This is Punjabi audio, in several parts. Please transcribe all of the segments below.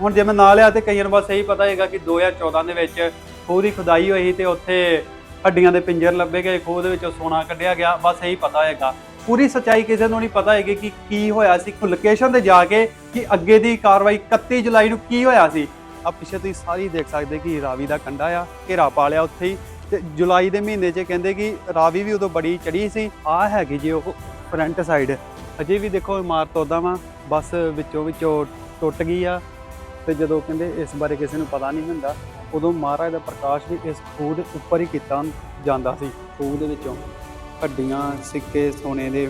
ਹੁਣ ਜੇ ਮੈਂ ਨਾਂ ਲਿਆ ਤੇ ਕਈਆਂ ਨੂੰ ਬਸ ਇਹੀ ਪਤਾ ਹੈਗਾ ਕਿ 2014 ਦੇ ਵਿੱਚ ਖੂਹ ਦੀ ਖੁਦਾਈ ਹੋਈ ਤੇ ਉੱਥੇ ਹੱਡੀਆਂ ਦੇ ਪਿੰਜਰ ਲੱਭੇ ਗਏ, ਖੂਹ ਦੇ ਵਿੱਚੋਂ ਸੋਨਾ ਕੱਢਿਆ ਗਿਆ, ਬਸ ਇਹੀ ਪਤਾ ਹੈਗਾ ਪੂਰੀ ਸੱਚਾਈ ਕਿਸੇ ਨੂੰ ਨਹੀਂ ਪਤਾ ਹੈਗੀ ਕਿ ਕੀ ਹੋਇਆ ਸੀ ਲੋਕੇਸ਼ਨ ਤੇ ਜਾ ਕੇ ਕਿ ਅੱਗੇ ਦੀ ਕਾਰਵਾਈ 31 ਜੁਲਾਈ ਨੂੰ ਕੀ ਹੋਇਆ ਸੀ। ਆ ਪਿੱਛੇ ਤੁਸੀਂ ਸਾਰੀ ਦੇਖ ਸਕਦੇ ਕਿ ਰਾਵੀ ਦਾ ਕੰਡਾ ਆ, ਘੇਰਾ ਪਾ ਲਿਆ ਉੱਥੇ ਹੀ ਤੇ ਜੁਲਾਈ ਦੇ ਮਹੀਨੇ 'ਚ ਕਹਿੰਦੇ ਕਿ ਰਾਵੀ ਵੀ ਉਦੋਂ ਬੜੀ ਚੜੀ ਸੀ। ਆ ਹੈਗੀ ਜੀ ਉਹ ਫਰੰਟ ਸਾਈਡ। ਅਜੇ ਵੀ ਦੇਖੋ ਇਮਾਰਤ ਉਦਾਂ ਵਾ, ਬਸ ਵਿੱਚੋਂ ਵਿੱਚੋਂ ਟੁੱਟ ਗਈ ਆ। ਤੇ ਜਦੋਂ ਕਹਿੰਦੇ ਇਸ ਬਾਰੇ ਕਿਸੇ ਨੂੰ ਪਤਾ ਨਹੀਂ ਹੁੰਦਾ, ਉਦੋਂ ਮਹਾਰਾਜ ਦਾ ਪ੍ਰਕਾਸ਼ ਵੀ ਇਸ ਖੂਹ ਦੇ ਉੱਪਰ ਹੀ ਕੀਤਾ ਜਾਂਦਾ ਸੀ। ਖੂਹ ਦੇ ਵਿੱਚੋਂ ਹੱਡੀਆਂ, ਸਿੱਕੇ, ਸੋਨੇ ਦੇ।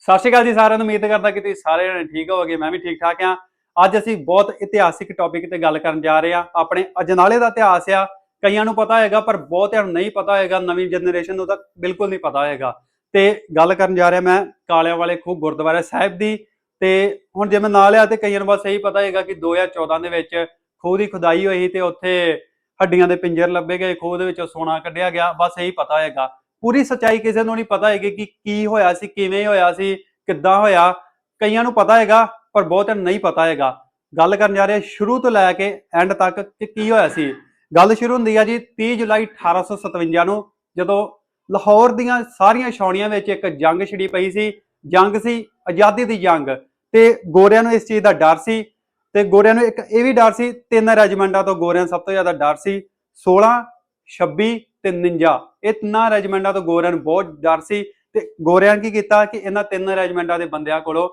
ਸਤਿ ਸ਼੍ਰੀ ਅਕਾਲ ਜੀ ਸਾਰਿਆਂ ਨੂੰ। ਉਮੀਦ ਕਰਦਾ ਕਿ ਤੁਸੀਂ ਸਾਰੇ ਜਣੇ ਠੀਕ ਹੋਵੋਗੇ, ਮੈਂ ਵੀ ਠੀਕ ਠਾਕ ਹਾਂ। ਅੱਜ ਅਸੀਂ ਬਹੁਤ ਇਤਿਹਾਸਿਕ ਟੌਪਿਕ ਤੇ ਗੱਲ ਕਰਨ ਜਾ ਰਹੇ ਹਾਂ। ਆਪਣੇ ਅਜਨਾਲੇ ਦਾ ਇਤਿਹਾਸ ਆ। ਕਈਆਂ ਨੂੰ ਪਤਾ ਹੋਏਗਾ, ਪਰ ਬਹੁਤਿਆਂ ਨੂੰ ਨਹੀਂ ਪਤਾ ਹੋਏਗਾ। ਨਵੀਂ ਜਨਰੇਸ਼ਨ ਨੂੰ ਤਾਂ ਬਿਲਕੁਲ ਨਹੀਂ ਪਤਾ ਹੋਏਗਾ। ਤੇ ਗੱਲ ਕਰਨ ਜਾ ਰਿਹਾ ਮੈਂ ਕਾਲਿਆਂ ਵਾਲੇ ਖੂਹ ਗੁਰਦੁਆਰਾ ਸਾਹਿਬ ਦੀ। ਤੇ ਹੁਣ ਜੇ ਮੈਂ ਨਾਂ ਲਿਆ ਤੇ ਕਈਆਂ ਨੂੰ ਬਸ ਇਹੀ ਪਤਾ ਹੈਗਾ ਕਿ 2014 ਦੇ ਵਿੱਚ ਖੂਹ ਦੀ ਖੁਦਾਈ ਹੋਈ ਤੇ ਉੱਥੇ ਹੱਡੀਆਂ ਦੇ ਪਿੰਜਰ ਲੱਭੇ ਗਏ, ਖੂਹ ਦੇ ਵਿੱਚੋਂ ਸੋਨਾ ਕੱਢਿਆ ਗਿਆ, ਬਸ ਇਹੀ ਪਤਾ ਹੈਗਾ ਪੂਰੀ ਸੱਚਾਈ ਕਿਸੇ ਨੂੰ ਨਹੀਂ ਪਤਾ ਹੈਗੀ ਕਿ ਕੀ ਹੋਇਆ ਸੀ, ਕਿਵੇਂ ਹੋਇਆ ਸੀ, ਕਿੱਦਾਂ ਹੋਇਆ। ਕਈਆਂ ਨੂੰ ਪਤਾ ਹੈਗਾ ਪਰ ਬਹੁਤਿਆਂ ਨੂੰ ਨਹੀਂ ਪਤਾ ਹੈਗਾ ਗੱਲ ਕਰਨ ਜਾ ਰਹੇ ਸ਼ੁਰੂ ਤੋਂ ਲੈ ਕੇ ਐਂਡ ਤੱਕ ਕਿ ਕੀ ਹੋਇਆ ਸੀ। ਗੱਲ ਸ਼ੁਰੂ ਹੁੰਦੀ ਆ ਜੀ 30 ਜੁਲਾਈ 1857 ਨੂੰ, ਜਦੋਂ ਲਾਹੌਰ ਦੀਆਂ ਸਾਰੀਆਂ ਛਾਉਣੀਆਂ ਵਿੱਚ ਇੱਕ ਜੰਗ ਛਿੜੀ ਪਈ ਸੀ। ਜੰਗ ਸੀ, ਆਜ਼ਾਦੀ ਦੀ ਜੰਗ। ਤੇ ਗੋਰਿਆਂ ਨੂੰ ਇਸ ਚੀਜ਼ ਦਾ ਡਰ ਸੀ ਤੇ ਗੋਰਿਆਂ ਨੂੰ ਇੱਕ ਇਹ ਵੀ ਡਰ ਸੀ, ਤਿੰਨ ਰੈਜੀਮੈਂਟਾਂ ਤੋਂ ਗੋਰਿਆਂ ਸਭ ਤੋਂ ਜ਼ਿਆਦਾ ਡਰ ਸੀ 16 26 ਤੇ 49 ਇਹ ਤਿੰਨਾਂ ਰੈਜੀਮੈਂਟਾਂ ਤੋਂ ਗੋਰਿਆਂ ਨੂੰ ਬਹੁਤ ਡਰ ਸੀ ਤੇ ਗੋਰਿਆਂ ਕੀ ਕੀਤਾ ਕਿ ਇਹਨਾਂ ਤਿੰਨ ਰੈਜੀਮੈਂਟਾਂ ਦੇ ਬੰਦਿਆਂ ਕੋਲੋਂ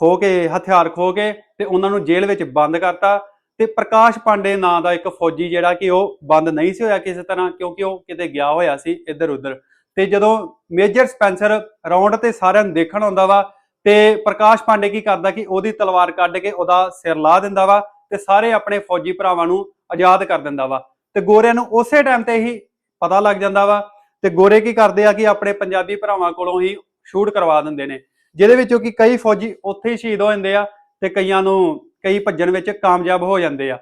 ਖੋ ਕੇ, ਹਥਿਆਰ ਖੋ ਕੇ ਤੇ ਉਹਨਾਂ ਨੂੰ ਜੇਲ੍ਹ ਵਿੱਚ ਬੰਦ ਕਰਤਾ ਤੇ ਪ੍ਰਕਾਸ਼ ਪਾਂਡੇ ਨਾਂ ਦਾ ਇੱਕ ਫੌਜੀ ਜਿਹੜਾ ਕਿ ਉਹ ਬੰਦ ਨਹੀਂ ਸੀ ਹੋਇਆ ਕਿਸੇ ਤਰ੍ਹਾਂ ਕਿਉਂਕਿ ਉਹ ਕਿਤੇ ਗਿਆ ਹੋਇਆ ਸੀ ਇੱਧਰ ਉੱਧਰ ਤੇ ਜਦੋਂ ਮੇਜਰ ਸਪੈਂਸਰ ਰਾਉਂਡ ਤੇ ਸਾਰਿਆਂ ਨੂੰ ਦੇਖਣ ਆਉਂਦਾ ਵਾ ਤੇ ਪ੍ਰਕਾਸ਼ ਪਾਂਡੇ ਕੀ ਕਰਦਾ ਕਿ ਉਹਦੀ ਤਲਵਾਰ ਕੱਢ ਕੇ ਉਹਦਾ ਸਿਰ ਲਾ ਦਿੰਦਾ ਵਾ ਤੇ ਸਾਰੇ ਆਪਣੇ ਫੌਜੀ ਭਰਾਵਾਂ ਨੂੰ ਆਜ਼ਾਦ ਕਰ ਦਿੰਦਾ ਵਾ। ਤੇ ਗੋਰਿਆਂ ਨੂੰ ਉਸੇ ਟਾਈਮ ਤੇ ਹੀ ਪਤਾ ਲੱਗ ਜਾਂਦਾ ਵਾ ਤੇ ਗੋਰੇ ਕੀ ਕਰਦੇ ਆ ਕਿ ਆਪਣੇ ਪੰਜਾਬੀ ਭਰਾਵਾਂ ਕੋਲੋਂ ਹੀ ਸ਼ੂਟ ਕਰਵਾ ਦਿੰਦੇ ਨੇ। ਜਿਹਦੇ ਵਿੱਚੋਂ ਕਿ ਕਈ ਫੌਜੀ ਉੱਥੇ ਹੀ ਸ਼ਹੀਦ ਹੋ ਜਾਂਦੇ ਆ ਤੇ ਕਈਆਂ ਨੂੰ ਕਈ ਭੱਜਣ ਵਿੱਚ ਕਾਮਯਾਬ ਹੋ ਜਾਂਦੇ ਆ।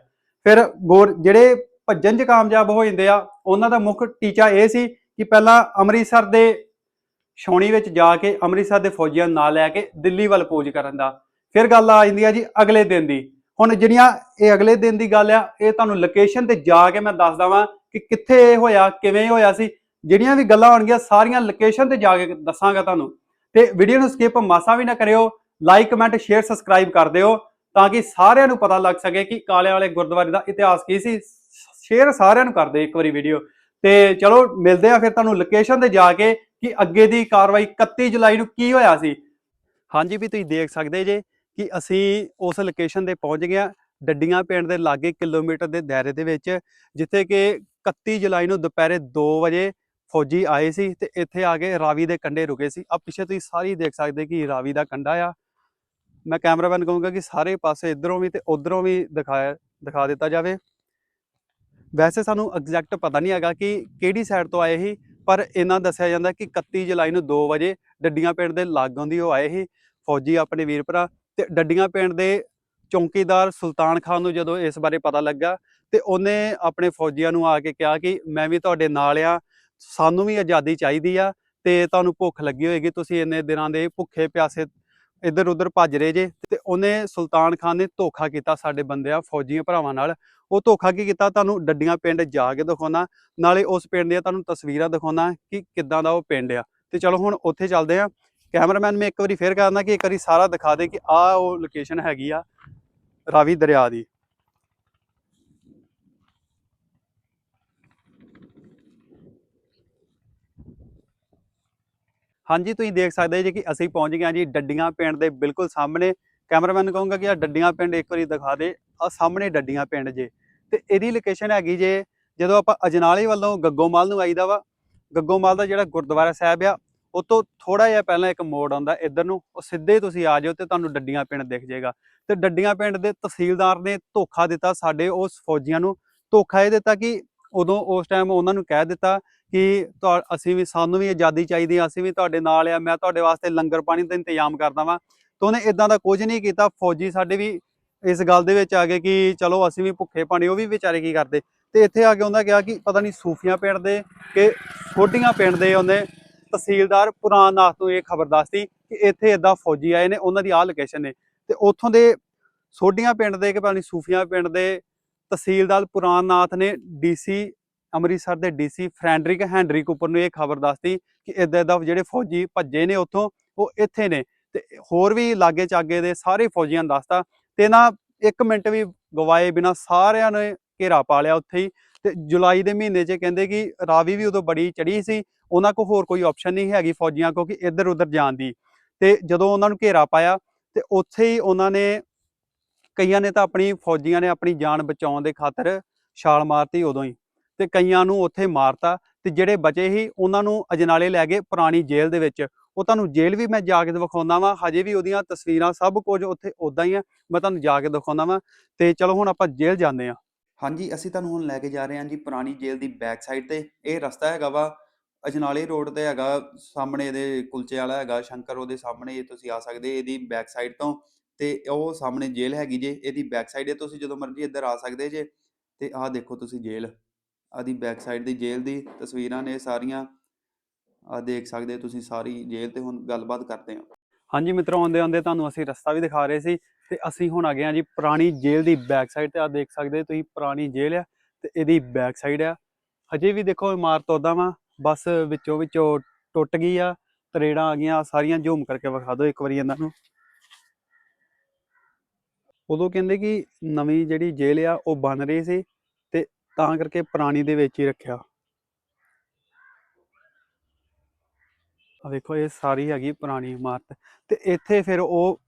ਫਿਰ ਗੋਰ ਜਿਹੜੇ ਭੱਜਣ 'ਚ ਕਾਮਯਾਬ ਹੋ ਜਾਂਦੇ ਆ, ਉਹਨਾਂ ਦਾ ਮੁੱਖ ਟੀਚਾ ਇਹ ਸੀ ਕਿ ਪਹਿਲਾਂ ਅੰਮ੍ਰਿਤਸਰ ਦੇ ਛਾਉਣੀ ਵਿੱਚ ਜਾ ਕੇ ਅੰਮ੍ਰਿਤਸਰ ਦੇ ਫੌਜੀਆਂ ਨਾਲ ਲੈ ਕੇ ਦਿੱਲੀ ਵੱਲ ਪੂਜ ਕਰਨ ਦਾ। ਫਿਰ ਗੱਲ ਆ ਜਾਂਦੀ ਆ ਜੀ ਅਗਲੇ ਦਿਨ ਦੀ। ਹੁਣ ਜਿਹੜੀਆਂ ਇਹ ਅਗਲੇ ਦਿਨ ਦੀ ਗੱਲ ਆ, ਇਹ ਤੁਹਾਨੂੰ ਲੋਕੇਸ਼ਨ ਤੇ ਜਾ ਕੇ ਮੈਂ ਦੱਸਦਾ ਵਾਂ ਕਿ ਕਿੱਥੇ ਇਹ ਹੋਇਆ, ਕਿਵੇਂ ਹੋਇਆ ਸੀ। ਜਿਹੜੀਆਂ ਵੀ ਗੱਲਾਂ ਹੋਣਗੀਆਂ, ਸਾਰੀਆਂ ਲੋਕੇਸ਼ਨ ਤੇ ਜਾ ਕੇ ਦੱਸਾਂਗਾ ਤੁਹਾਨੂੰ। ਤੇ ਵੀਡੀਓ ਨੂੰ ਸਕਿਪ ਮਾਸਾ ਵੀ ਨਾ ਕਰਿਓ ਲਾਈਕ ਕਮੈਂਟ ਸ਼ੇਅਰ ਸਬਸਕ੍ਰਾਈਬ ਕਰ ਦਿਓ, ਤਾਂ ਕਿ ਸਾਰਿਆਂ ਨੂੰ ਪਤਾ ਲੱਗ ਸਕੇ ਕਿ ਕਾਲਿਆਂ ਵਾਲੇ ਗੁਰਦੁਆਰੇ ਦਾ ਇਤਿਹਾਸ ਕੀ ਸੀ। ਸ਼ੇਅਰ ਸਾਰਿਆਂ ਨੂੰ ਕਰ ਦਿਓ ਇੱਕ ਵਾਰੀ ਵੀਡੀਓ ਤੇ ਚਲੋ, ਮਿਲਦੇ ਆ ਫਿਰ ਤੁਹਾਨੂੰ ਲੋਕੇਸ਼ਨ ਤੇ ਜਾ ਕੇ। ਕਿ ਅੱਗੇ ਦੀ ਕਾਰਵਾਈ 31 ਜੁਲਾਈ ਨੂੰ ਕੀ ਹੋਇਆ ਸੀ? ਹਾਂਜੀ ਵੀ ਤੁਸੀਂ ਦੇਖ ਸਕਦੇ ਜੇ ਕਿ ਅਸੀਂ ਉਸ ਲੋਕੇਸ਼ਨ ਤੇ ਪਹੁੰਚ ਗਏ ਆ ਡੱਡੀਆਂ ਪਿੰਡ ਦੇ ਲਾਗੇ ਕਿਲੋਮੀਟਰ ਦੇ ਦਾਇਰੇ ਦੇ ਵਿੱਚ, ਜਿੱਥੇ ਕਿ 31 ਜੁਲਾਈ ਨੂੰ ਦੁਪਹਿਰੇ 2 ਵਜੇ ਫੌਜੀ ਆਏ ਸੀ ਤੇ ਇੱਥੇ ਆ ਕੇ ਰਾਵੀ ਦੇ ਕੰਢੇ ਰੁਕੇ ਸੀ। ਆ ਪਿੱਛੇ ਤੁਸੀਂ ਸਾਰੀ ਦੇਖ ਸਕਦੇ ਕਿ ਰਾਵੀ ਦਾ ਕੰਢਾ ਆ। ਮੈਂ ਕੈਮਰਾਮੈਨ ਕਹੂੰਗਾ ਕਿ ਸਾਰੇ ਪਾਸੇ ਇਧਰੋਂ ਵੀ ਤੇ ਉਧਰੋਂ ਵੀ ਦਿਖਾਇਆ, ਦਿਖਾ ਦਿੱਤਾ ਜਾਵੇ। ਵੈਸੇ ਸਾਨੂੰ ਐਗਜ਼ੈਕਟ ਪਤਾ ਨਹੀਂ ਹੈਗਾ ਕਿ ਕਿਹੜੀ ਸਾਈਡ ਤੋਂ ਆਏ ਸੀ ਪਰ ਇਹਨਾਂ ਦੱਸਿਆ ਜਾਂਦਾ ਕਿ 31 ਜੁਲਾਈ ਨੂੰ 2 ਵਜੇ ਡੱਡੀਆਂ ਪਿੰਡ ਦੇ ਲਾਗੋਂ ਦੀ ਉਹ ਆਏ ਸੀ, ਫੌਜੀ ਆਪਣੇ ਵੀਰ ਭਰਾ ਤੇ ਡੱਡੀਆਂ ਪਿੰਡ ਦੇ ਚੌਂਕੀਦਾਰ ਸੁਲਤਾਨ ਖਾਨ ਨੂੰ ਜਦੋਂ ਇਸ ਬਾਰੇ ਪਤਾ ਲੱਗਾ ਤੇ ਉਹਨੇ ਆਪਣੇ ਫੌਜੀਆਂ ਨੂੰ ਆ ਕੇ ਕਿਹਾ ਕਿ ਮੈਂ ਵੀ ਤੁਹਾਡੇ ਨਾਲ ਆ, ਸਾਨੂੰ ਵੀ ਆਜ਼ਾਦੀ ਚਾਹੀਦੀ ਆ ਤੇ ਤੁਹਾਨੂੰ ਭੁੱਖ ਲੱਗੀ ਹੋਏਗੀ, ਤੁਸੀਂ ਇੰਨੇ ਦਿਨਾਂ ਦੇ ਭੁੱਖੇ ਪਿਆਸੇ ਇੱਧਰ ਉੱਧਰ ਭੱਜ ਰਹੇ ਜੇ ਤੇ ਉਹਨੇ ਸੁਲਤਾਨ ਖਾਨ ਨੇ ਧੋਖਾ ਕੀਤਾ ਸਾਡੇ ਬੰਦਿਆਂ, ਫੌਜੀਆਂ ਭਰਾਵਾਂ ਨਾਲ। ਉਹ ਧੋਖਾ ਕੀ ਕੀਤਾ? ਤੁਹਾਨੂੰ ਡੱਡੀਆਂ ਪਿੰਡ ਜਾ ਕੇ ਦਿਖਾਉਣਾ, ਨਾਲੇ ਉਸ ਪਿੰਡ ਦੀਆਂ ਤੁਹਾਨੂੰ ਤਸਵੀਰਾਂ ਦਿਖਾਉਣਾ ਕਿ ਕਿੱਦਾਂ ਦਾ ਉਹ ਪਿੰਡ ਆ। ਤੇ ਚਲੋ ਹੁਣ ਉੱਥੇ ਚੱਲਦੇ ਆ। ਕੈਮਰਾਮੈਨ ਮੈਂ ਇੱਕ ਵਾਰੀ ਫੇਰ ਕਰਨਾ ਕਿ ਇੱਕ ਵਾਰੀ ਸਾਰਾ ਦਿਖਾ ਦੇ ਕਿ ਆਹ ਉਹ ਲੋਕੇਸ਼ਨ ਹੈਗੀ ਆ ਰਾਵੀ ਦਰਿਆ ਦੀ। ਹਾਂਜੀ, ਤੁਸੀਂ ਦੇਖ ਸਕਦੇ ਜੀ ਕਿ ਅਸੀਂ ਪਹੁੰਚ ਗਏ ਹਾਂ ਜੀ ਡੱਡੀਆਂ ਪਿੰਡ ਦੇ ਬਿਲਕੁਲ ਸਾਹਮਣੇ। ਕੈਮਰਾਮੈਨ ਨੂੰ ਕਹੂੰਗਾ ਕਿ ਆ ਡੱਡੀਆਂ ਪਿੰਡ ਇੱਕ ਵਾਰੀ ਦਿਖਾ ਦੇ। ਆ ਸਾਹਮਣੇ ਡੱਡੀਆਂ ਪਿੰਡ ਜੇ। ਤੇ ਇਹਦੀ ਲੋਕੇਸ਼ਨ ਹੈਗੀ ਜੇ ਜਦੋਂ ਆਪਾਂ ਅਜਨਾਲੇ ਵੱਲੋਂ ਗੱਗੋਮਾਲ ਨੂੰ ਆਈਦਾ ਵਾ, ਗੱਗੋਮਾਲ ਦਾ ਜਿਹੜਾ ਗੁਰਦੁਆਰਾ ਸਾਹਿਬ ਆ ਉਹ ਤੋਂ ਥੋੜਾ ਜਿਹਾ ਪਹਿਲਾਂ ਇੱਕ ਮੋੜ ਆਉਂਦਾ ਇੱਧਰ ਨੂੰ, ਉਹ ਸਿੱਧੇ ਤੁਸੀਂ ਆ ਜਾਓ ਤੇ ਤੁਹਾਨੂੰ ਡੱਡੀਆਂ ਪਿੰਡ ਦਿਖ ਜਾਏਗਾ। ਤੇ ਡੱਡੀਆਂ ਪਿੰਡ ਦੇ ਤਹਿਸੀਲਦਾਰ ਨੇ ਧੋਖਾ ਦਿੱਤਾ ਸਾਡੇ ਉਸ ਫੌਜੀਆਂ ਨੂੰ। ਧੋਖਾ ਇਹ ਦਿੱਤਾ ਕਿ ਉਦੋਂ ਉਸ ਟਾਈਮ ਉਹਨਾਂ ਨੂੰ ਕਹਿ ਦਿੱਤਾ ਕਿ ਤੁਹਾ- ਅਸੀਂ ਵੀ, ਸਾਨੂੰ ਵੀ ਆਜ਼ਾਦੀ ਚਾਹੀਦੀ ਆ, ਅਸੀਂ ਵੀ ਤੁਹਾਡੇ ਨਾਲ ਆ, ਮੈਂ ਤੁਹਾਡੇ ਵਾਸਤੇ ਲੰਗਰ ਪਾਣੀ ਦਾ ਇੰਤਜ਼ਾਮ ਕਰਦਾ ਵਾਂ। ਤੇ ਉਹਨੇ ਇਦਾਂ ਦਾ ਕੁਝ ਨਹੀਂ ਕੀਤਾ, ਫੌਜੀ ਸਾਡੇ ਵੀ ਇਸ ਗੱਲ ਦੇ ਵਿੱਚ ਆ ਗਏ ਕਿ ਚਲੋ ਅਸੀਂ ਵੀ ਭੁੱਖੇ ਪਾਣੀ ਉਹ ਵੀ ਵਿਚਾਰੇ ਕੀ ਕਰਦੇ? ਤੇ ਇੱਥੇ ਆ ਕੇ ਉਹਦਾ ਕਿਹਾ ਕਿ ਪਤਾ ਨਹੀਂ ਸੂਫੀਆਂ ਪਿੰਡ ਦੇ ਕਿ ਸੋਢੀਆਂ ਪਿੰਡ ਦੇ ਉਹਨੇ ਤਹਿਸੀਲਦਾਰ ਪੁਰਾਣਨਾਥ ਨੂੰ ਇਹ ਖਬਰ ਦੱਸਤੀ ਕਿ ਇੱਥੇ ਇਦਾਂ ਫੌਜੀ ਆਏ ਨੇ, ਉਹਨਾਂ ਦੀ ਆਹ ਲੋਕੇਸ਼ਨ ਨੇ। ਤੇ ਉੱਥੋਂ ਦੇ ਸੋਢੀਆਂ ਪਿੰਡ ਦੇ ਕਿ ਪਤਾ ਨਹੀਂ ਸੂਫੀਆਂ ਪਿੰਡ ਦੇ ਤਹਿਸੀਲਦਾਰ ਪੁਰਾਣਨਾਥ ਨੇ ਡੀਸੀ ਅੰਮ੍ਰਿਤਸਰ ਦੇ ਡੀਸੀ ਫਰੈਂਡਰਿਕ ਹੈਂਡਰਿਕ ਕੁਪਰ ਨੂੰ ਇਹ ਖਬਰ ਦੱਸਤੀ ਕਿ ਇਦਾਂ ਦਾ ਜਿਹੜੇ ਫੌਜੀ ਭੱਜੇ ਨੇ ਉੱਥੋਂ, ਉਹ ਇੱਥੇ ਨੇ। ਤੇ ਹੋਰ ਵੀ ਲਾਗੇ ਚਾਗੇ ਦੇ ਸਾਰੇ ਫੌਜੀਆਂ ਨੂੰ ਦੱਸਤਾ। ਤੇ ਨਾ ਇੱਕ ਮਿੰਟ ਵੀ ਗਵਾਏ ਬਿਨਾ ਸਾਰਿਆਂ ਨੇ ਘੇਰਾ ਪਾ ਲਿਆ ਉੱਥੇ ਹੀ। ਤੇ ਜੁਲਾਈ ਦੇ ਮਹੀਨੇ 'ਚ ਕਹਿੰਦੇ ਕਿ ਰਾਵੀ ਵੀ ਉਦੋਂ ਬੜੀ ਚੜੀ ਸੀ, ਉਹਨਾਂ ਕੋਲ ਹੋਰ ਕੋਈ ਆਪਸ਼ਨ ਨਹੀਂ ਹੈਗੀ ਫੌਜੀਆਂ ਕੋ ਕਿ ਇੱਧਰ ਉੱਧਰ ਜਾਣ ਦੀ। ਤੇ ਜਦੋਂ ਉਹਨਾਂ ਨੂੰ ਘੇਰਾ ਪਾਇਆ, ਤੇ ਉੱਥੇ ਹੀ ਉਹਨਾਂ ਨੇ ਕਈਆਂ ਨੇ ਤਾਂ ਆਪਣੀ ਫੌਜੀਆਂ ਨੇ ਆਪਣੀ ਜਾਨ ਬਚਾਉਣ ਦੇ ਖਾਤਰ ਛਾਲ ਮਾਰਤੀ ਉਦੋਂ ਹੀ ਤੇ ਕਈਆਂ ਨੂੰ ਉੱਥੇ ਮਾਰਤਾ ਤੇ ਜਿਹੜੇ ਬਚੇ ਸੀ ਉਹਨਾਂ ਨੂੰ ਅਜਨਾਲੇ ਲੈ ਗਏ ਪੁਰਾਣੀ ਜੇਲ੍ਹ ਦੇ ਵਿੱਚ। ਉਹ ਤੁਹਾਨੂੰ ਜੇਲ੍ਹ ਵੀ ਮੈਂ ਜਾ ਕੇ ਦਿਖਾਉਂਦਾ ਵਾਂ, ਹਜੇ ਵੀ ਉਹਦੀਆਂ ਤਸਵੀਰਾਂ ਸਭ ਕੁਝ ਉੱਥੇ ਉਦਾਂ ਹੀ ਆ, ਮੈਂ ਤੁਹਾਨੂੰ ਜਾ ਕੇ ਦਿਖਾਉਂਦਾ ਵਾਂ। ਤੇ ਚਲੋ ਹੁਣ ਆਪਾਂ ਜੇਲ੍ਹ ਜਾਂਦੇ ਆ ਹਾਂਜੀ, ਅਸੀਂ ਤੁਹਾਨੂੰ ਹੁਣ ਲੈ ਕੇ ਜਾ ਰਹੇ ਹਾਂ ਜੀ ਪੁਰਾਣੀ ਜੇਲ੍ਹ ਦੀ ਬੈਕ ਸਾਈਡ ਤੇ। ਇਹ ਰਸਤਾ ਹੈਗਾ ਵਾ ਅਜਨਾਲੇ ਰੋਡ ਤੇ ਹੈਗਾ, ਸਾਹਮਣੇ ਇਹਦੇ ਕੁਲਚੇ ਵਾਲਾ ਹੈਗਾ, ਸ਼ੰਕਰ ਉਹਦੇ ਸਾਹਮਣੇ ਤੁਸੀਂ ਆ ਸਕਦੇ, ਇਹਦੀ ਬੈਕ ਸਾਈਡ ਤੋਂ। ਤੇ ਉਹ ਸਾਹਮਣੇ ਜੇਲ੍ਹ ਹੈਗੀ ਜੇ, ਇਹਦੀ ਬੈਕ ਸਾਈਡ ਹੈ ਤੁਸੀਂ ਜਦੋਂ ਮਰਜ਼ੀ ਇੱਧਰ ਆ ਸਕਦੇ ਜੇ, ਤੇ ਆਹ ਦੇਖੋ ਤੁਸੀਂ ਜੇਲ੍ਹ। ਆਦੀ ਬੈਕ ਸਾਈਡ ਦੀ ਜੇਲ੍ਹ ਦੀ ਤਸਵੀਰਾਂ ਨੇ ਸਾਰੀਆਂ। ਆ ਦੇਖ ਸਕਦੇ ਤੁਸੀਂ ਸਾਰੀ ਜੇਲ੍ਹ ਤੇ ਹੁਣ ਗੱਲਬਾਤ ਕਰਦੇ ਹਾਂ। ਹਾਂਜੀ ਮਿੱਤਰੋ ਆਉਂਦੇ ਆਉਂਦੇ ਤੁਹਾਨੂੰ ਅਸੀਂ ਰਸਤਾ ਵੀ ਦਿਖਾ ਰਹੇ ਸੀ ਤੇ ਅਸੀਂ ਹੁਣ ਆ ਗਏ ਹਾਂ ਜੀ ਪੁਰਾਣੀ ਜੇਲ੍ਹ ਦੀ ਬੈਕ ਸਾਈਡ ਤੇ। ਆ ਦੇਖ ਸਕਦੇ ਤੁਸੀਂ ਪੁਰਾਣੀ ਜੇਲ੍ਹ ਆ ਤੇ ਇਹਦੀ ਬੈਕ ਸਾਈਡ ਆ। ਹਜੇ ਵੀ ਦੇਖੋ ਇਮਾਰਤ ਉਦਾਂ ਵਾ, ਬਸ ਵਿੱਚੋਂ ਵਿੱਚੋਂ ਟੁੱਟ ਗਈ ਆ, ਤਰੇੜਾਂ ਆ ਗਈਆਂ ਸਾਰੀਆਂ ਜੂਮ ਕਰਕੇ ਵਿਖਾ ਦਿਓ ਇੱਕ ਵਾਰੀ ਇਹਨਾਂ ਨੂੰ। ਉਦੋਂ ਕਹਿੰਦੇ ਕਿ ਨਵੀਂ ਜਿਹੜੀ ਜੇਲ੍ਹ ਆ, ਉਹ ਬਣ ਰਹੀ ਸੀ ਤੇ ਤਾਂ ਕਰਕੇ ਪੁਰਾਣੀ ਦੇ ਵਿੱਚ ਹੀ ਰੱਖਿਆ। ਆ ਵੇਖੋ, ਇਹ ਸਾਰੀ ਹੈਗੀ ਪੁਰਾਣੀ ਇਮਾਰਤ ਤੇ ਇੱਥੇ ਫਿਰ ਉਹ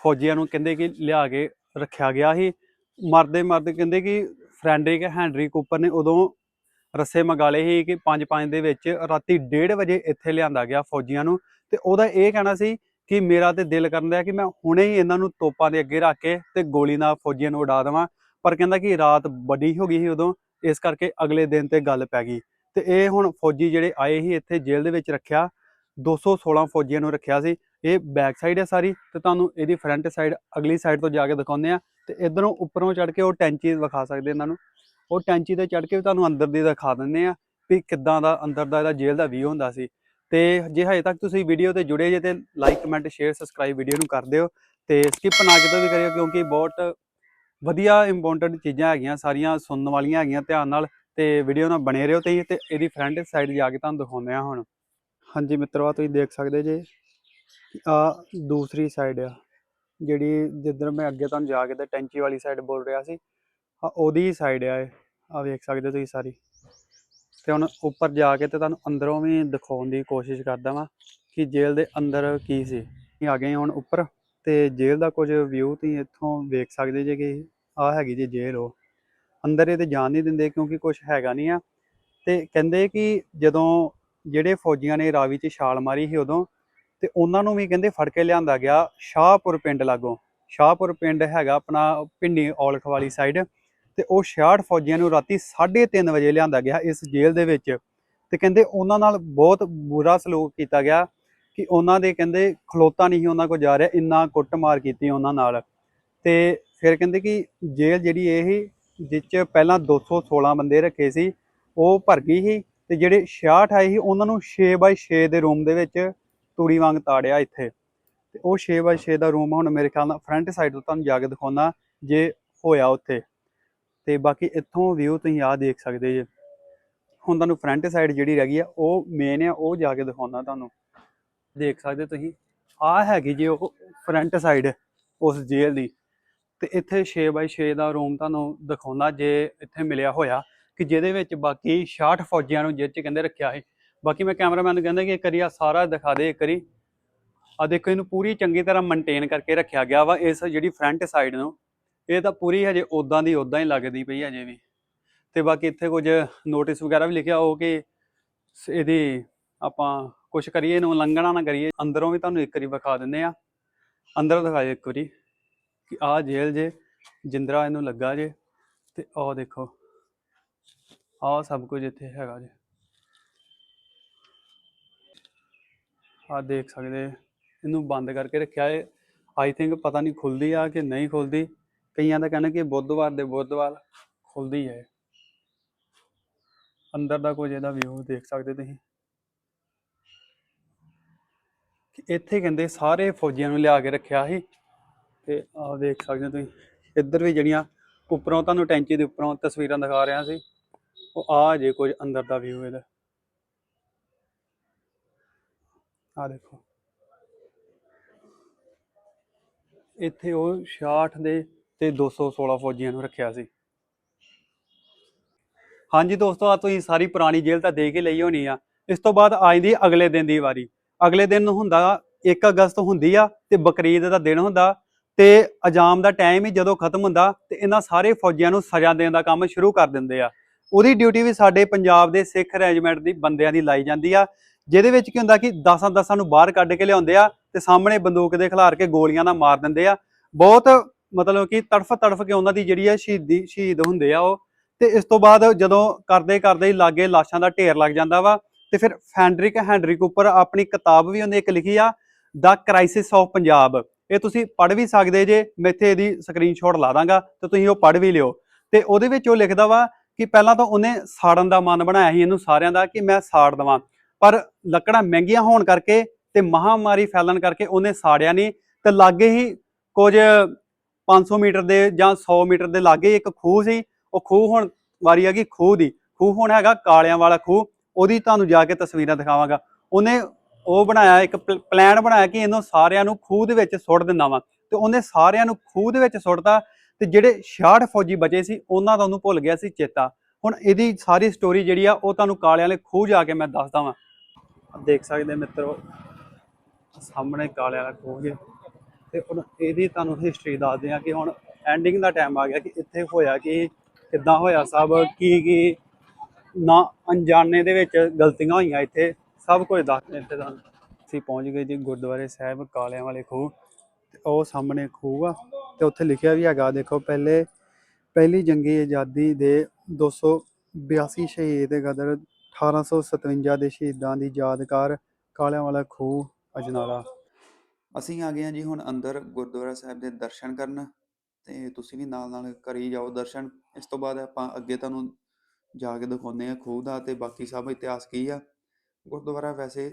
ਫੌਜੀਆਂ ਨੂੰ ਕਹਿੰਦੇ ਕਿ ਲਿਆ ਕੇ ਰੱਖਿਆ ਗਿਆ ਸੀ। ਮਰਦੇ ਮਰਦੇ ਕਹਿੰਦੇ ਕਿ ਫਰੈਂਡਰਿਕ ਹੈਨਰੀ ਕੂਪਰ ਨੇ ਉਦੋਂ ਰੱਸੇ ਮੰਗਾਲੇ ਸੀ ਕਿ 5-5 ਦੇ ਵਿੱਚ ਰਾਤੀ 1:30 ਵਜੇ ਇੱਥੇ ਲਿਆਂਦਾ ਗਿਆ ਫੌਜੀਆਂ ਨੂੰ ਤੇ ਉਹਦਾ ਇਹ ਕਹਿਣਾ ਸੀ ਕਿ ਮੇਰਾ ਤੇ ਦਿਲ ਕਰਨ ਦਿਆ ਕਿ ਮੈਂ ਹੁਣੇ ਹੀ ਇਹਨਾਂ ਨੂੰ ਤੋਪਾਂ ਦੇ ਅੱਗੇ ਰੱਖ ਕੇ ਤੇ ਗੋਲੀ ਨਾਲ ਫੌਜੀਆਂ ਨੂੰ ਉਡਾ ਦੇਵਾਂ। ਪਰ ਕਹਿੰਦਾ ਕਿ ਰਾਤ ਵੱਡੀ ਹੋ ਗਈ ਸੀ ਉਦੋਂ, ਇਸ ਕਰਕੇ ਅਗਲੇ ਦਿਨ ਤੇ ਗੱਲ ਪੈ ਗਈ। ਤੇ ਇਹ ਹੁਣ ਫੌਜੀ ਜਿਹੜੇ ਆਏ ਸੀ ਇੱਥੇ ਜੇਲ੍ਹ ਦੇ ਵਿੱਚ ਰੱਖਿਆ 216 ਫੌਜੀਆਂ ਨੂੰ ਰੱਖਿਆ ਸੀ। ਇਹ ਬੈਕ ਸਾਈਡ ਹੈ ਸਾਰੀ ਤੇ ਤੁਹਾਨੂੰ ਇਹਦੀ ਫਰੰਟ ਸਾਈਡ ਅਗਲੀ ਸਾਈਡ ਤੋਂ ਜਾ ਕੇ ਦਿਖਾਉਂਦੇ ਆ ਤੇ ਇਧਰੋਂ ਉੱਪਰੋਂ ਚੜ ਕੇ ਉਹ ਟੈਂਚੀ ਵਿਖਾ ਸਕਦੇ ਇਹਨਾਂ ਨੂੰ। ਉਹ ਟੈਂਚੀ ਤੇ ਚੜ ਕੇ ਵੀ ਤੁਹਾਨੂੰ ਅੰਦਰ ਦੀ ਦਿਖਾ ਦਿੰਦੇ ਆ ਵੀ ਕਿੱਦਾਂ ਦਾ ਅੰਦਰ ਦਾ ਇਹਦਾ ਜੇਲ੍ਹ ਦਾ ਵੀ ਹੁੰਦਾ ਸੀ। ਤੇ ਜੇ ਹਜੇ ਤੱਕ ਤੁਸੀਂ ਵੀਡੀਓ ਤੇ ਜੁੜੇ ਜੇ ਤੇ like comment share subscribe video ਨੂੰ ਕਰ ਦਿਓ ਤੇ ਸਕਿਪ ਨਾ ਕਿਤੋਂ ਵੀ ਕਰਿਓ ਕਿਉਂਕਿ ਬਹੁਤ ਵਧੀਆ ਇੰਪੋਰਟੈਂਟ ਚੀਜ਼ਾਂ ਹੈਗੀਆਂ, ਸਾਰੀਆਂ ਸੁਣਨ ਵਾਲੀਆਂ ਹੈਗੀਆਂ ਧਿਆਨ ਨਾਲ ਤੇ ਵੀਡੀਓ ਨਾਲ ਬਣੇ ਰਹੋ ਤੇ ਤੇ ਇਹਦੀ ਫਰੰਟ ਸਾਈਡ ਜਾ ਕੇ ਤੁਹਾਨੂੰ ਦਿਖਾਉਂਦੇ ਆ ਹੁਣ। ਹਾਂਜੀ ਮਿੱਤਰੋ, ਆਹ ਤੁਸੀਂ ਦੇਖ ਸਕਦੇ ਜੇ ਆ ਦੂਸਰੀ ਸਾਈਡ ਆ, ਜਿਹੜੀ ਜਿੱਧਰ ਮੈਂ ਅੱਗੇ ਤੁਹਾਨੂੰ ਜਾ ਕੇ ਤੇ ਟੈਂਚੀ ਵਾਲੀ ਸਾਈਡ ਬੋਲ ਰਿਹਾ ਸੀ ਆ ਉਹਦੀ ਸਾਈਡ ਆ ਇਹ। ਆ ਵੇਖ ਸਕਦੇ ਹੋ ਤੁਸੀਂ ਸਾਰੀ। ਤੇ ਹੁਣ ਉੱਪਰ ਜਾ ਕੇ ਤੇ ਤੁਹਾਨੂੰ ਅੰਦਰੋਂ ਵੀ ਦਿਖਾਉਣ ਦੀ ਕੋਸ਼ਿਸ਼ ਕਰਦਾ ਵਾਂ ਕਿ ਜੇਲ੍ਹ ਦੇ ਅੰਦਰ ਕੀ ਸੀ। ਆ ਗਏ ਹੁਣ ਉੱਪਰ ਤੇ ਜੇਲ੍ਹ ਦਾ ਕੁਝ ਵਿਊ ਤੁਸੀਂ ਇੱਥੋਂ ਵੇਖ ਸਕਦੇ ਜੇ ਕਿ ਆ ਹੈਗੀ ਜੀ ਜੇਲ੍ਹ ਉਹ। ਅੰਦਰ ਇਹ ਤੇ ਜਾਣ ਨਹੀਂ ਦਿੰਦੇ ਕਿਉਂਕਿ ਕੁਝ ਹੈਗਾ ਨਹੀਂ ਆ। ਤੇ ਕਹਿੰਦੇ ਕਿ ਜਦੋਂ ਜਿਹੜੇ ਫੌਜੀਆਂ ਨੇ ਰਾਵੀ 'ਚ ਛਾਲ ਮਾਰੀ ਸੀ ਉਦੋਂ ਤੇ ਉਹਨਾਂ ਨੂੰ ਵੀ ਕਹਿੰਦੇ ਫੜ ਕੇ ਲਿਆਂਦਾ ਗਿਆ ਸ਼ਾਹਪੁਰ ਪਿੰਡ ਲਾਗੋਂ। ਸ਼ਾਹਪੁਰ ਪਿੰਡ ਹੈਗਾ ਆਪਣਾ ਪਿੰਡੀ ਔਲਖ ਵਾਲੀ ਸਾਈਡ ਤੇ ਉਹ 66 ਫੌਜੀਆਂ ਨੂੰ ਰਾਤੀ 3:30 ਵਜੇ ਲਿਆਂਦਾ ਗਿਆ ਇਸ ਜੇਲ੍ਹ ਦੇ ਵਿੱਚ ਤੇ ਕਹਿੰਦੇ ਉਹਨਾਂ ਨਾਲ ਬਹੁਤ ਬੁਰਾ ਸਲੂਕ ਕੀਤਾ ਗਿਆ ਕਿ ਉਹਨਾਂ ਦੇ ਕਹਿੰਦੇ ਖਲੋਤਾ ਨਹੀਂ ਉਹਨਾਂ ਕੋ ਜਾ ਰਿਹਾ, ਇੰਨਾ ਕੁੱਟਮਾਰ ਕੀਤੀ ਉਹਨਾਂ ਨਾਲ। ਤੇ ਫਿਰ ਕਹਿੰਦੇ ਕਿ ਜੇਲ੍ਹ ਜਿਹੜੀ ਇਹ ਸੀ ਜਿਸ 'ਚ ਪਹਿਲਾਂ 216 ਬੰਦੇ ਰੱਖੇ ਸੀ, ਉਹ ਭਰ ਗਈ ਸੀ ਤੇ ਜਿਹੜੇ 66 ਆਏ ਸੀ, ਉਹਨਾਂ ਨੂੰ 6x6 ਦੇ ਰੂਮ ਦੇ ਵਿੱਚ ਤੂੜੀ ਵਾਂਗ ਤਾੜਿਆ ਇੱਥੇ। ਤੇ ਉਹ 6x6 ਦਾ ਰੂਮ ਹੁਣ ਮੇਰੇ ਖਿਆਲ ਨਾਲ ਫਰੰਟ ਸਾਈਡ ਤੋਂ ਤੁਹਾਨੂੰ ਜਾ ਕੇ ਦਿਖਾਉਣਾ, ਜੇ ਹੋਇਆ ਉੱਥੇ। ਤੇ ਬਾਕੀ ਇੱਥੋਂ ਵਿਊ ਤੁਸੀਂ ਆਹ ਦੇਖ ਸਕਦੇ ਜੇ। ਹੁਣ ਤੁਹਾਨੂੰ ਫਰੰਟ ਸਾਈਡ ਜਿਹੜੀ ਰਹਿ ਗਈ ਆ, ਉਹ ਮੇਨ ਆ, ਉਹ ਜਾ ਕੇ ਦਿਖਾਉਂਦਾ ਤੁਹਾਨੂੰ। ਦੇਖ ਸਕਦੇ ਤੁਸੀਂ, ਆਹ ਹੈਗੀ ਜੀ ਉਹ ਫਰੰਟ ਸਾਈਡ ਉਸ ਜੇਲ੍ਹ ਦੀ। ਤੇ ਇੱਥੇ 6x6 ਦਾ ਰੂਮ ਤੁਹਾਨੂੰ ਦਿਖਾਉਂਦਾ ਜੇ ਇੱਥੇ ਮਿਲਿਆ ਹੋਇਆ, ਕਿ ਜਿਹਦੇ ਵਿੱਚ ਬਾਕੀ 66 ਫੌਜੀਆਂ ਨੂੰ ਜਿਹਦੇ ਚ ਕਹਿੰਦੇ ਰੱਖਿਆ ਹੈ ਬਾਕੀ ਮੈਂ ਕੈਮਰਾਮੈਨ ਨੂੰ ਕਹਿੰਦਾ ਕਿ ਇੱਕ ਵਾਰੀ ਆ ਸਾਰਾ ਦਿਖਾ ਦੇ, ਇੱਕ ਵਾਰੀ। ਆ ਦੇਖੋ, ਇਹਨੂੰ ਪੂਰੀ ਚੰਗੀ ਤਰ੍ਹਾਂ ਮੇਨਟੇਨ ਕਰਕੇ ਰੱਖਿਆ ਗਿਆ ਵਾ, ਇਸ ਜਿਹੜੀ ਫਰੰਟ ਸਾਈਡ ਨੂੰ। ਇਹ ਤਾਂ ਪੂਰੀ ਹਜੇ ਉਦਾਂ ਦੀ ਉਦਾਂ ਹੀ ਲੱਗਦੀ ਪਈ ਹਜੇ ਵੀ। ਤੇ ਬਾਕੀ ਇੱਥੇ ਕੁਝ ਨੋਟਿਸ ਵਗੈਰਾ ਵੀ ਲਿਖਿਆ ਹੋ ਕਿ ਸ- ਇਹਦੀ ਆਪਾਂ ਕੁਝ ਕਰੀਏ, ਇਹਨੂੰ ਉਲੰਘਣਾ ਨਾ ਕਰੀਏ। ਅੰਦਰੋਂ ਵੀ ਤੁਹਾਨੂੰ ਇੱਕ ਵਾਰੀ ਵਿਖਾ ਦਿੰਦੇ ਆ ਦਿਖਾ ਦਿਖਾਏ ਇੱਕ ਵਾਰੀ ਕਿ ਆਹ ਜੇਲ੍ਹ ਜੇ, ਜਿੰਦਰਾ ਇਹਨੂੰ ਲੱਗਾ ਜੇ। ਤੇ ਆਹ ਦੇਖੋ, ਆਹ ਸਭ ਕੁਝ ਇੱਥੇ ਹੈਗਾ ਜੇ। ਆਹ ਦੇਖ ਸਕਦੇ ਇਹਨੂੰ ਬੰਦ ਕਰਕੇ ਰੱਖਿਆ ਹੈ ਆਈ ਥਿੰਕ ਪਤਾ ਨਹੀਂ ਖੁੱਲਦੀ ਆ ਕਿ ਨਹੀਂ ਖੁੱਲਦੀ ਕਈਆਂ ਦਾ ਕਹਿਣਾ ਕਿ ਬੁੱਧਵਾਰ ਦੇ ਬੁੱਧਵਾਰ ਖੁੱਲਦੀ ਹੈ। ਅੰਦਰ ਦਾ ਕੁਝ ਇਹਦਾ ਵਿਊ ਦੇਖ ਸਕਦੇ ਤੁਸੀਂ। ਇੱਥੇ ਕਹਿੰਦੇ ਸਾਰੇ ਫੌਜੀਆਂ ਨੂੰ ਲਿਆ ਕੇ ਰੱਖਿਆ ਸੀ। ਤੇ ਆਹ ਦੇਖ ਸਕਦੇ ਹੋ ਤੁਸੀਂ। ਇੱਧਰ ਵੀ ਜਿਹੜੀਆਂ ਉੱਪਰੋਂ ਤੁਹਾਨੂੰ ਟੈਂਚੀ ਦੇ ਉੱਪਰੋਂ ਤਸਵੀਰਾਂ ਦਿਖਾ ਰਿਹਾ ਸੀ। ਉਹ ਆ ਜੇ ਕੁਝ ਅੰਦਰ ਦਾ ਵਿਊ ਇਹਦਾ। ਆ ਦੇਖੋ। ਇੱਥੇ ਉਹ 66 ਦੇ ਤੇ 216 ਫੌਜੀਆਂ ਨੂੰ ਰੱਖਿਆ ਸੀ। ਹਾਂਜੀ ਦੋਸਤੋ ਆ ਤੁਸੀਂ ਸਾਰੀ ਪੁਰਾਣੀ ਜੇਲ੍ਹ ਤਾਂ ਦੇ ਕੇ ਲਈ ਹੋਣੀ ਆ। ਇਸ ਤੋਂ ਬਾਅਦ ਆ ਜਾਂਦੀ ਅਗਲੇ ਦਿਨ ਦੀ ਵਾਰੀ। ਅਗਲੇ ਦਿਨ ਹੁੰਦਾ 1 ਅਗਸਤ ਹੁੰਦੀ ਆ ਤੇ ਬਕਰੀਦ ਦਾ ਦਿਨ ਹੁੰਦਾ ਤੇ ਅਜਾਮ ਦਾ ਟਾਈਮ ਹੀ ਜਦੋਂ ਖਤਮ ਹੁੰਦਾ ਤੇ ਇਹਨਾਂ ਸਾਰੇ ਫੌਜੀਆਂ ਨੂੰ ਸਜ਼ਾ ਦੇਣ ਦਾ ਕੰਮ ਸ਼ੁਰੂ ਕਰ ਦਿੰਦੇ ਆ। ਉਹਦੀ ਡਿਊਟੀ ਵੀ ਸਾਡੇ ਪੰਜਾਬ ਦੇ ਸਿੱਖ ਰੈਜੀਮੈਂਟ ਦੀ ਬੰਦਿਆਂ ਦੀ ਲਾਈ ਜਾਂਦੀ ਆ, ਜਿਹਦੇ ਵਿੱਚ ਕੀ ਹੁੰਦਾ ਕਿ 10 ਦਸਾਂ ਨੂੰ ਬਾਹਰ ਕੱਢ ਕੇ ਲਿਆਉਂਦੇ ਆ ਤੇ ਸਾਹਮਣੇ ਬੰਦੂਕ ਦੇ ਖਿਲਾਰ ਕੇ ਗੋਲੀਆਂ ਨਾਲ ਮਾਰ ਦਿੰਦੇ ਆ। ਬਹੁਤ ਮਤਲਬ ਕਿ ਤੜਫ ਤੜਫ ਕੇ ਉਹਨਾਂ ਦੀ ਜਿਹੜੀ ਆ ਸ਼ਹੀਦੀ, ਸ਼ਹੀਦ ਹੁੰਦੇ ਆ ਉਹ। ਤੇ ਇਸ ਤੋਂ ਬਾਅਦ ਜਦੋਂ ਕਰਦੇ ਕਰਦੇ ਹੀ ਲਾਗੇ ਲਾਸ਼ਾਂ ਦਾ ਢੇਰ ਲੱਗ ਜਾਂਦਾ ਵਾ, ਤੇ ਫਿਰ ਫੈਂਡਰਿਕ ਹੈਂਡਰਿਕ ਉੱਪਰ ਆਪਣੀ ਕਿਤਾਬ ਵੀ ਉਹਨੇ ਇੱਕ ਲਿਖੀ ਆ ਦਾ ਕ੍ਰਾਈਸਿਸ ਆਫ ਪੰਜਾਬ ਇਹ ਤੁਸੀਂ ਪੜ੍ਹ ਵੀ ਸਕਦੇ ਜੇ, ਮੈਂ ਇੱਥੇ ਇਹਦੀ ਸਕਰੀਨਸ਼ਾਟ ਲਾ ਦਾਂਗਾ ਤੇ ਤੁਸੀਂ ਉਹ ਪੜ੍ਹ ਵੀ ਲਿਓ। ਤੇ ਉਹਦੇ ਵਿੱਚ ਉਹ ਲਿਖਦਾ ਵਾ ਕਿ ਪਹਿਲਾਂ ਤਾਂ ਉਹਨੇ ਸਾੜਨ ਦਾ ਮਨ ਬਣਾਇਆ ਸੀ ਇਹਨੂੰ ਸਾਰਿਆਂ ਦਾ ਕਿ ਮੈਂ ਸਾੜ ਦਵਾਂ। ਪਰ ਲੱਕੜਾਂ ਮਹਿੰਗੀਆਂ ਹੋਣ ਕਰਕੇ ਤੇ ਮਹਾਮਾਰੀ ਫੈਲਣ ਕਰਕੇ ਉਹਨੇ ਸਾੜਿਆ ਨਹੀਂ। ਤੇ ਲਾਗੇ ਹੀ ਕੁਝ 500 ਮੀਟਰ ਦੇ ਜਾਂ 100 ਮੀਟਰ ਦੇ ਲਾਗੇ ਇੱਕ ਖੂਹ ਸੀ, ਉਹ ਖੂਹ ਹੁਣ ਵਾਰੀ ਹੈਗੀ ਖੂਹ ਦੀ। ਖੂਹ ਹੁਣ ਹੈਗਾ ਕਾਲਿਆਂ ਵਾਲਾ ਖੂਹ, ਉਹਦੀ ਤੁਹਾਨੂੰ ਜਾ ਕੇ ਤਸਵੀਰਾਂ ਦਿਖਾਵਾਂਗਾ। ਉਹਨੇ ਉਹ ਬਣਾਇਆ, ਇੱਕ ਪਲਾਨ ਬਣਾਇਆ ਕਿ ਇਹਨੂੰ ਸਾਰਿਆਂ ਨੂੰ ਖੂਹ ਦੇ ਵਿੱਚ ਸੁੱਟ ਦਿੰਦਾ ਵਾਂ। ਤੇ ਉਹਨੇ ਸਾਰਿਆਂ ਨੂੰ ਖੂਹ ਦੇ ਵਿੱਚ ਸੁੱਟਤਾ ਤੇ ਜਿਹੜੇ 66 ਫੌਜੀ ਬਚੇ ਸੀ, ਉਹਨਾਂ ਦਾ ਉਹਨੂੰ ਭੁੱਲ ਗਿਆ ਸੀ ਚੇਤਾ। ਹੁਣ ਇਹਦੀ ਸਾਰੀ ਸਟੋਰੀ ਜਿਹੜੀ ਆ, ਉਹ ਤੁਹਾਨੂੰ ਕਾਲਿਆਂ ਵਾਲੇ ਖੂਹ ਜਾ ਕੇ ਮੈਂ ਦੱਸਦਾ ਵਾਂ। ਦੇਖ ਸਕਦੇ ਮਿੱਤਰੋ, ਸਾਹਮਣੇ ਕਾਲਿਆਂ ਵਾਲਾ ਖੂਹ ਜੇ। ਤੇ ਹੁਣ ਇਹਦੀ ਤੁਹਾਨੂੰ ਹਿਸਟਰੀ ਦੱਸਦੇ ਆ ਕਿ ਹੁਣ ਐਂਡਿੰਗ ਦਾ ਟਾਈਮ ਆ ਗਿਆ ਕਿ ਇੱਥੇ ਹੋਇਆ ਕਿ, ਕਿੱਦਾਂ ਹੋਇਆ ਸਭ, ਕੀ ਕੀ, ਨਾ ਅਣਜਾਣੇ ਦੇ ਵਿੱਚ ਗਲਤੀਆਂ ਹੋਈਆਂ ਇੱਥੇ, ਸਭ ਕੁਝ ਦੱਸਦੇ ਇੱਥੇ ਤੁਹਾਨੂੰ। ਅਸੀਂ ਪਹੁੰਚ ਗਏ ਜੀ ਗੁਰਦੁਆਰੇ ਸਾਹਿਬ, ਕਾਲਿਆਂ ਵਾਲੇ ਖੂਹ, ਤੇ ਉਹ ਸਾਹਮਣੇ ਖੂਹ ਆ, ਤੇ ਉੱਥੇ ਲਿਖਿਆ ਵੀ ਹੈਗਾ, ਦੇਖੋ ਪਹਿਲੇ, ਪਹਿਲੀ ਜੰਗੀ ਆਜ਼ਾਦੀ ਦੇ 282 ਸ਼ਹੀਦ ਗਦਰ 1857 ਦੇ ਸ਼ਹੀਦਾਂ ਦੀ ਯਾਦਗਾਰ ਕਾਲਿਆਂ ਵਾਲਾ ਖੂਹ, ਅਜਨਾਲਾ। ਅਸੀਂ ਆ ਗਏ ਹਾਂ ਜੀ ਹੁਣ ਅੰਦਰ ਗੁਰਦੁਆਰਾ ਸਾਹਿਬ ਦੇ ਦਰਸ਼ਨ ਕਰਨ ਤੇ ਤੁਸੀਂ ਵੀ ਨਾਲ ਨਾਲ ਕਰੀ ਜਾਓ ਦਰਸ਼ਨ। ਇਸ ਤੋਂ ਬਾਅਦ ਆਪਾਂ ਅੱਗੇ ਤੁਹਾਨੂੰ ਜਾ ਕੇ ਦਿਖਾਉਂਦੇ ਆ ਖੂਹ ਦਾ ਤੇ ਬਾਕੀ ਸਭ ਇਤਿਹਾਸ ਕੀ ਆ। ਗੁਰਦੁਆਰਾ ਵੈਸੇ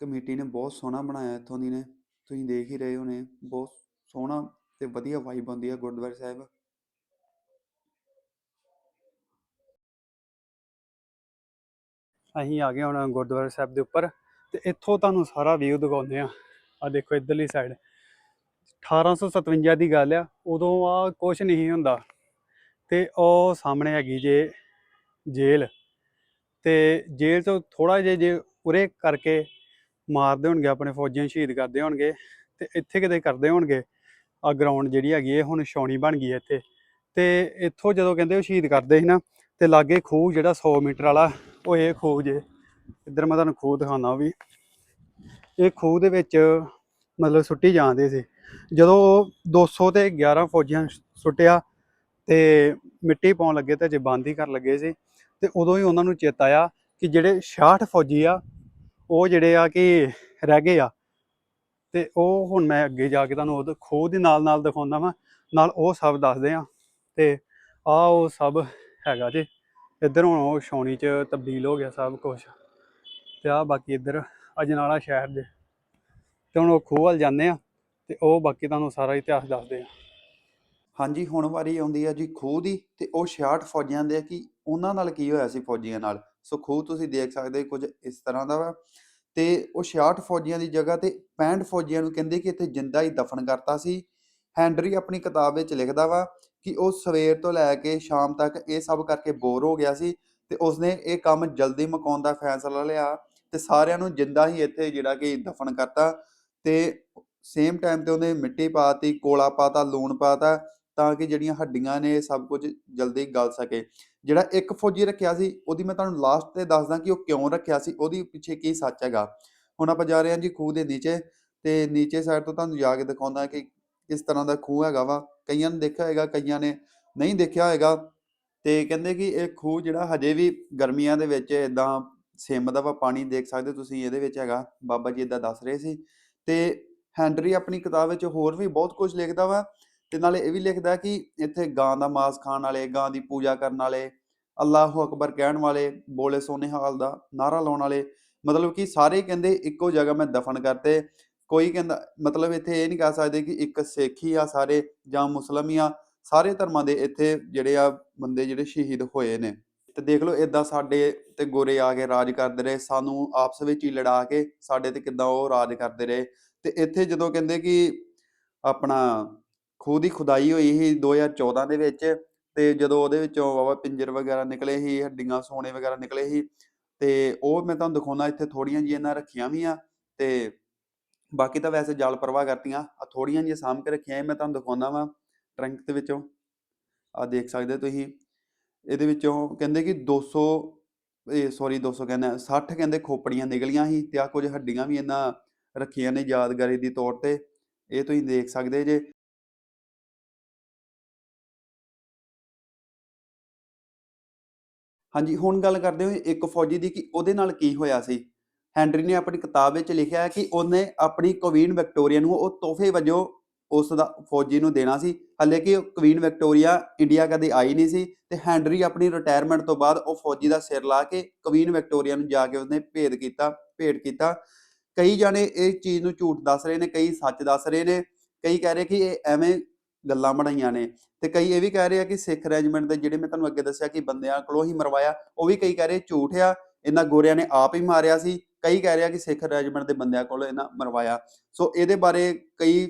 ਕਮੇਟੀ ਨੇ ਬਹੁਤ ਸੋਹਣਾ ਬਣਾਇਆ ਇੱਥੋਂ ਦੀ ਨੇ। ਤੁਸੀਂ ਦੇਖ ਹੀ ਰਹੇ ਹੋਣੇ, ਬਹੁਤ ਸੋਹਣਾ ਤੇ ਵਧੀਆ ਵਾਈਬ ਆਉਂਦੀ ਆ ਗੁਰਦੁਆਰਾ ਸਾਹਿਬ। ਅਸੀਂ ਆ ਗਏ ਹੁਣ ਗੁਰਦੁਆਰਾ ਸਾਹਿਬ ਦੇ ਉੱਪਰ ਤੇ ਇੱਥੋਂ ਤੁਹਾਨੂੰ ਸਾਰਾ ਵਿਊ ਦਿਖਾਉਂਦੇ ਆ ਆ ਦੇਖੋ ਇਧਰਲੀ ਸਾਈਡ 1857 ਦੀ ਗੱਲ ਆ, ਉਦੋਂ ਆ ਕੁਝ ਨਹੀਂ ਹੁੰਦਾ। ਤੇ ਉਹ ਸਾਹਮਣੇ ਹੈਗੀ ਜੇ ਜੇਲ੍ਹ। ਤੇ ਜੇਲ੍ਹ ਤੋਂ ਥੋੜਾ ਜਿਹਾ ਜੇ ਉਰੇ ਕਰਕੇ ਮਾਰਦੇ ਹੋਣਗੇ, ਆਪਣੇ ਫੌਜੀਆਂ ਸ਼ਹੀਦ ਕਰਦੇ ਹੋਣਗੇ, ਤੇ ਇੱਥੇ ਕਿਤੇ ਕਰਦੇ ਹੋਣਗੇ, ਆ ਗਰਾਊਂਡ ਜਿਹੜੀ ਹੈਗੀ ਇਹ ਹੁਣ ਛਾਉਣੀ ਬਣ ਗਈ ਹੈ ਇੱਥੇ। ਤੇ ਇੱਥੋਂ ਜਦੋਂ ਕਹਿੰਦੇ ਉਹ ਸ਼ਹੀਦ ਕਰਦੇ ਸੀ ਨਾ, ਤੇ ਲਾਗੇ ਖੂਹ ਜਿਹੜਾ 100 ਮੀਟਰ ਵਾਲਾ, ਉਹ ਇਹ ਖੂਹ ਜੇ, ਇੱਧਰ ਮੈਂ ਤੁਹਾਨੂੰ ਖੂਹ ਦਿਖਾਉਣਾ ਵੀ। ਇਹ ਖੂਹ ਦੇ ਵਿੱਚ ਮਤਲਬ ਸੁੱਟੀ ਜਾਂਦੇ ਸੀ। ਜਦੋਂ ਉਹ 200 ਤੇ 11 ਫੌਜੀਆਂ ਸੁੱਟਿਆ ਤੇ ਮਿੱਟੀ ਪਾਉਣ ਲੱਗੇ ਤੇ ਜੇ ਬੰਦ ਕਰਨ ਲੱਗੇ ਸੀ ਤੇ ਉਦੋਂ ਹੀ ਉਹਨਾਂ ਨੂੰ ਚੇਤਾ ਆਇਆ ਕਿ ਜਿਹੜੇ 66 ਫੌਜੀ ਆ, ਉਹ ਜਿਹੜੇ ਆ ਕਿ ਰਹਿ ਗਏ ਆ। ਤੇ ਉਹ ਹੁਣ ਮੈਂ ਅੱਗੇ ਜਾ ਕੇ ਤੁਹਾਨੂੰ ਉਹ ਖੂਹ ਦੇ ਨਾਲ ਨਾਲ ਦਿਖਾਉਂਦਾ ਵਾਂ, ਨਾਲ ਉਹ ਸਭ ਦੱਸਦੇ ਆ। ਤੇ ਆ ਉਹ ਸਭ ਹੈਗਾ ਜੀ। ਇੱਧਰ ਹੁਣ ਉਹ ਛਾਉਣੀ ਚ ਤਬਦੀਲ ਹੋ ਗਿਆ ਸਭ ਕੁਝ ਤੇ ਆ ਬਾਕੀ ਇੱਧਰ ਅਜਨਾਲਾ ਸ਼ਹਿਰ ਦੇ ਤੇ ਹੁਣ ਉਹ ਖੂਹ ਵੱਲ ਜਾਂਦੇ ਆ ਤੇ ਉਹ ਬਾਕੀ ਤੁਹਾਨੂੰ ਸਾਰਾ ਇਤਿਹਾਸ ਦੱਸਦੇ ਆ। ਹਾਂਜੀ, ਹੁਣ ਵਾਰੀ ਆਉਂਦੀ ਆ ਜੀ ਖੂਹ ਦੀ ਤੇ ਉਹ 66 ਫੌਜੀਆਂ ਦੇ ਕਿ ਉਹਨਾਂ ਨਾਲ ਕੀ ਹੋਇਆ ਸੀ ਫੌਜੀਆਂ ਨਾਲ? ਸੋ ਖੂਹ ਤੁਸੀਂ ਦੇਖ ਸਕਦੇ ਕੁਝ ਇਸ ਤਰ੍ਹਾਂ ਦਾ ਵਾ। ਤੇ ਉਹ 66 ਫੌਜੀਆਂ ਦੀ ਜਗ੍ਹਾ ਤੇ 65 ਫੌਜੀਆਂ ਨੂੰ ਕਹਿੰਦੇ ਕਿ ਇੱਥੇ ਜਿੰਦਾ ਹੀ ਦਫਨ ਕਰਤਾ ਸੀ। ਹੈਨਰੀ ਆਪਣੀ ਕਿਤਾਬ ਵਿੱਚ ਲਿਖਦਾ ਵਾ ਕਿ ਉਹ ਸਵੇਰ ਤੋਂ ਲੈ ਕੇ ਸ਼ਾਮ ਤੱਕ ਇਹ ਸਭ ਕਰਕੇ ਬੋਰ ਹੋ ਗਿਆ ਸੀ ਤੇ ਉਸਨੇ ਇਹ ਕੰਮ ਜਲਦੀ ਮੁਕਾਉਣ ਦਾ ਫੈਸਲਾ ਲਿਆ। ਤੇ ਸਾਰਿਆਂ ਨੂੰ ਜਿੰਦਾ ਹੀ ਇੱਥੇ ਜਿਹੜਾ ਕਿ ਦਫਨ ਕਰਤਾ ਤੇ ਸੇਮ ਟਾਈਮ ਤੇ ਉਹਨੇ ਮਿੱਟੀ ਪਾਤੀ ਕੋਲਾ ਪਾਤਾ ਲੂਣ ਪਾਤਾ ਤਾਂ ਕਿ ਜਿਹੜੀਆਂ ਹੱਡੀਆਂ ਨੇ ਸਭ ਕੁਝ ਜਲਦੀ ਗਲ ਸਕੇ। ਜਿਹੜਾ ਇੱਕ ਫੌਜੀ ਰੱਖਿਆ ਸੀ, ਉਹਦੀ ਮੈਂ ਤੁਹਾਨੂੰ ਲਾਸਟ ਤੇ ਦੱਸਦਾ ਕਿ ਉਹ ਕਿਉਂ ਰੱਖਿਆ ਸੀ, ਉਹਦੀ ਪਿੱਛੇ ਕੀ ਸੱਚ ਹੈਗਾ। ਹੁਣ ਆਪਾਂ ਜਾ ਰਹੇ ਹਾਂ ਜੀ ਖੂਹ ਦੇ ਨੀਚੇ ਤੇ ਨੀਚੇ ਸਾਈਡ ਤੋਂ ਤੁਹਾਨੂੰ ਜਾ ਕੇ ਦਿਖਾਉਂਦਾ ਕਿ ਕਿਸ ਤਰ੍ਹਾਂ ਦਾ ਖੂਹ ਹੈਗਾ ਵਾ। ਕਈਆਂ ਨੇ ਦੇਖਿਆ ਹੋਏਗਾ, ਕਈਆਂ ਨੇ ਨਹੀਂ ਦੇਖਿਆ ਹੋਏਗਾ ਤੇ ਕਹਿੰਦੇ ਕਿ ਇਹ ਖੂਹ ਜਿਹੜਾ ਹਜੇ ਵੀ ਗਰਮੀਆਂ ਦੇ ਵਿੱਚ ਇਦਾਂ ਸਿਮ ਦਾ ਵਾ ਪਾਣੀ ਦੇਖ ਸਕਦੇ ਹੋ ਤੁਸੀਂ, ਇਹਦੇ ਵਿੱਚ ਹੈਗਾ, ਬਾਬਾ ਜੀ ਇਦਾਂ ਦੱਸ ਰਹੇ ਸੀ। ਤੇ ਹੈਂਡਰੀ ਆਪਣੀ ਕਿਤਾਬ ਵਿੱਚ ਹੋਰ ਵੀ ਬਹੁਤ ਕੁਝ ਲਿਖਦਾ ਵਾ, ਤੇ ਨਾਲੇ ਇਹ ਵੀ ਲਿਖਦਾ ਕਿ ਇੱਥੇ ਗਾਂ ਦਾ ਮਾਸ ਖਾਣ ਵਾਲੇ, ਗਾਂ ਦੀ ਪੂਜਾ ਕਰਨ ਵਾਲੇ, ਅੱਲਾਹੂ ਅਕਬਰ ਕਹਿਣ ਵਾਲੇ, ਬੋਲੇ ਸੋਨੇ ਹਾਲ ਦਾ ਨਾਰਾ ਲਾਉਣ ਵਾਲੇ, ਮਤਲਬ ਕਿ ਸਾਰੇ ਕਹਿੰਦੇ ਇੱਕੋ ਜਗ੍ਹਾ ਮੈਂ ਦਫਨ ਕਰਤੇ। ਕੋਈ ਕਹਿੰਦਾ, ਮਤਲਬ ਇੱਥੇ ਇਹ ਨਹੀਂ ਕਹਿ ਸਕਦੇ ਕਿ ਇੱਕ ਸਿੱਖ ਹੀ ਆ ਸਾਰੇ ਜਾਂ ਮੁਸਲਮ ਹੀ ਆ, ਸਾਰੇ ਧਰਮਾਂ ਦੇ ਇੱਥੇ ਜਿਹੜੇ ਆ ਬੰਦੇ ਜਿਹੜੇ ਸ਼ਹੀਦ ਹੋਏ ਨੇ। ਤੇ ਦੇਖ ਲਓ ਇਦਾਂ ਸਾਡੇ ਤੇ ਗੋਰੇ ਆ ਕੇ ਰਾਜ ਕਰਦੇ ਰਹੇ, ਸਾਨੂੰ ਆਪਸ ਵਿੱਚ ਹੀ ਲੜਾ ਕੇ ਸਾਡੇ ਤੇ ਕਿੱਦਾਂ ਉਹ ਰਾਜ ਕਰਦੇ ਰਹੇ। ਤੇ ਇੱਥੇ ਜਦੋਂ ਕਹਿੰਦੇ ਕਿ ਆਪਣਾ ਖੂਹ ਦੀ ਖੁਦਾਈ ਹੋਈ ਸੀ 2014 ਦੇ ਵਿੱਚ ਤੇ ਜਦੋਂ ਉਹਦੇ ਵਿੱਚੋਂ ਵਾਵਾ ਪਿੰਜਰ ਵਗੈਰਾ ਨਿਕਲੇ ਸੀ, ਹੱਡੀਆਂ ਸੋਨੇ ਵਗੈਰਾ ਨਿਕਲੇ ਸੀ, ਤੇ ਉਹ ਮੈਂ ਤੁਹਾਨੂੰ ਦਿਖਾਉਣਾ ਇੱਥੇ ਥੋੜੀਆਂ ਜਿਹੀਆਂ ਇਹਨਾਂ ਰੱਖੀਆਂ ਵੀ ਆ ਤੇ ਬਾਕੀ ਤਾਂ ਵੈਸੇ ਜਲ ਪ੍ਰਵਾਹ ਕਰਤੀਆਂ ਆ ਥੋੜੀਆਂ ਜਿਹੀਆਂ ਸਾਂਭ ਕੇ ਰੱਖੀਆਂ ਇਹ ਮੈਂ ਤੁਹਾਨੂੰ ਦਿਖਾਉਣਾ ਵਾ ਟਰੰਕ ਦੇ ਵਿੱਚੋਂ। ਆ ਦੇਖ ਸਕਦੇ ਹੋ ਤੁਸੀਂ। ਇਹਦੇ ਵਿੱਚੋਂ ਕਹਿੰਦੇ ਕਿ 200 ਇਹ ਸੌਰੀ 200 ਕਹਿੰਦੇ 60 ਕਹਿੰਦੇ ਖੋਪੜੀਆਂ ਨਿਕਲੀਆਂ ਸੀ ਤੇ ਆ ਕੁਝ ਹੱਡੀਆਂ ਵੀ ਇਹਨਾਂ ਰੱਖੀਆਂ ਨੇ ਯਾਦਗਾਰੀ ਦੀ ਤੌਰ ਤੇ। ਇਹ ਤੁਸੀਂ ਦੇਖ ਸਕਦੇ ਜੇ। ਹਾਂਜੀ, ਹੁਣ ਗੱਲ ਕਰਦੇ ਹਾਂ ਇੱਕ ਫੌਜੀ ਦੀ ਕਿ ਉਹਦੇ ਨਾਲ ਕੀ ਹੋਇਆ ਸੀ? ਹੈਨਰੀ ਨੇ ਆਪਣੀ ਕਿਤਾਬ ਵਿੱਚ ਲਿਖਿਆ ਹੈ ਕਿ ਉਹਨੇ ਆਪਣੀ ਕੁਈਨ ਵਿਕਟੋਰੀਆ ਨੂੰ ਉਹ ਤੋਹਫੇ ਵਜੋਂ ਉਸ ਦਾ ਫੌਜੀ ਨੂੰ ਦੇਣਾ ਸੀ। ਹਾਲੇ ਕਿ ਕੁਈਨ ਵਿਕਟੋਰੀਆ ਇੰਡੀਆ ਕਦੇ ਆਈ ਨਹੀਂ ਸੀ ਤੇ ਹੈਨਰੀ ਆਪਣੀ ਰਿਟਾਇਰਮੈਂਟ ਤੋਂ ਬਾਅਦ ਉਹ ਫੌਜੀ ਦਾ ਸਿਰ ਲਾ ਕੇ ਕੁਈਨ ਵਿਕਟੋਰੀਆ ਨੂੰ ਜਾ ਕੇ ਉਸਨੇ ਭੇਦ ਕੀਤਾ, ਭੇਟ ਕੀਤਾ। ਕਈ ਜਾਣੇ ਇਹ ਚੀਜ਼ ਨੂੰ ਝੂਠ ਦੱਸ ਰਹੇ ਨੇ, ਕਈ ਸੱਚ ਦੱਸ ਰਹੇ ਨੇ। ਕਈ ਕਹਿ ਰਹੇ ਕਿ ਇਹ ਐਵੇਂ ਗੱਲਾਂ ਬਣਾਈਆਂ ਨੇ ਤੇ ਕਈ ਇਹ ਵੀ ਕਹਿ ਰਹੇ ਆ ਕਿ ਸਿੱਖ ਰੈਜੀਮੈਂਟ ਦੇ ਜਿਹੜੇ ਮੈਂ ਤੁਹਾਨੂੰ ਅੱਗੇ ਦੱਸਿਆ ਕਿ ਬੰਦਿਆਂ ਕੋਲੋਂ ਹੀ ਮਰਵਾਇਆ, ਉਹ ਵੀ ਕਈ ਕਹਿ ਰਹੇ ਝੂਠ ਆ, ਇਹਨਾਂ ਗੋਰਿਆਂ ਨੇ ਆਪ ਹੀ ਮਾਰਿਆ ਸੀ। ਕਈ ਕਹਿ ਰਿਹਾ ਕਿ ਸਿੱਖ ਰੈਜੀਮੈਂਟ ਦੇ ਬੰਦਿਆਂ ਕੋਲੋਂ ਇਹਨਾਂ ਮਰਵਾਇਆ। ਸੋ ਇਹਦੇ ਬਾਰੇ ਕਈ